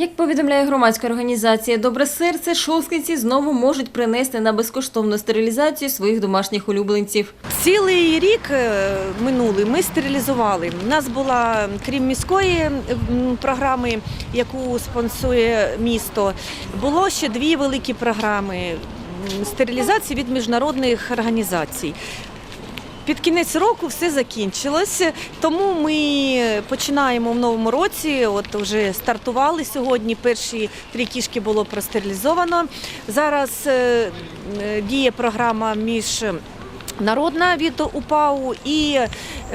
Як повідомляє громадська організація Добре серце, шосткинці знову можуть принести на безкоштовну стерилізацію своїх домашніх улюбленців. Цілий рік е, минулий ми стерилізували. У нас була, крім міської програми, яку спонсує місто, було ще дві великі програми стерилізації від міжнародних організацій. Під кінець року все закінчилось, тому ми починаємо в новому році. От вже стартували сьогодні. Перші три кішки було простерилізовано. Зараз е, е, діє програма між. Народна від УПАУ і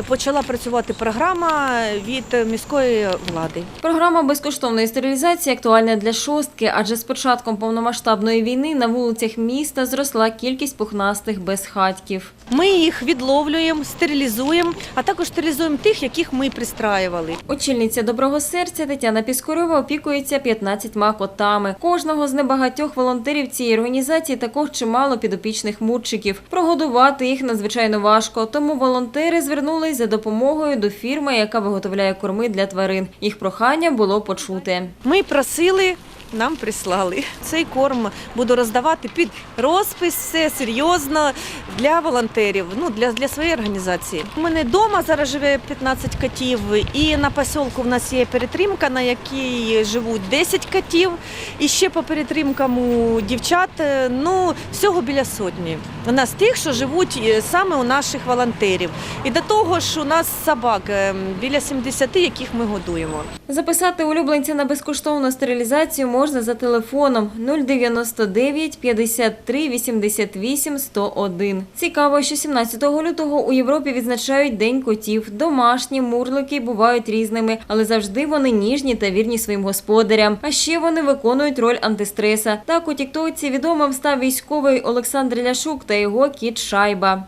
почала працювати програма від міської влади. Програма безкоштовної стерилізації актуальна для шостки, адже з початком повномасштабної війни на вулицях міста зросла кількість пухнастих безхатьків. Ми їх відловлюємо, стерилізуємо, а також стерилізуємо тих, яких ми пристраювали. Очільниця доброго серця Тетяна Піскорова опікується 15 котами. Кожного з небагатьох волонтерів цієї організації також чимало підопічних мурчиків. Прогодувати їх надзвичайно важко, тому волонтери звернулись за допомогою до фірми, яка виготовляє корми для тварин. Їх прохання було почути. Ми просили, нам прислали. Цей корм буду роздавати під розпис, все серйозно для волонтерів, ну для, для своєї організації. У мене вдома зараз живе 15 котів, і на посілку в нас є перетримка, на якій живуть 10 котів. І ще по перетримкам у дівчат е, ну всього біля сотні. У нас тих, що живуть е, саме у наших волонтерів. І до того ж, у нас собак е, біля 70, яких ми годуємо. Записати улюбленця на безкоштовну стерилізацію можна за телефоном 099 53 88 101. Цікаво, що 17 лютого у Європі відзначають День котів. Домашні мурлики бувають різними, але завжди вони ніжні та вірні своїм господарям. А ще вони виконують роль антистреса. Так у тіктоці відомим став військовий Олександр Ляшук та його кіт Шайба.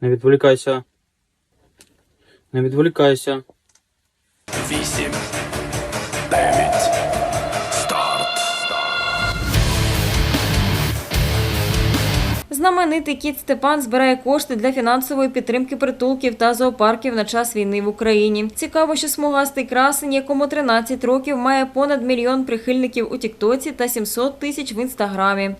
Не відволікайся. Не відволікайся. Вісім, дев'ять, старт. Знаменитий кіт Степан збирає кошти для фінансової підтримки притулків та зоопарків на час війни в Україні. Цікаво, що смугастий красень, якому 13 років, має понад мільйон прихильників у Тіктоці та 700 тисяч в інстаграмі.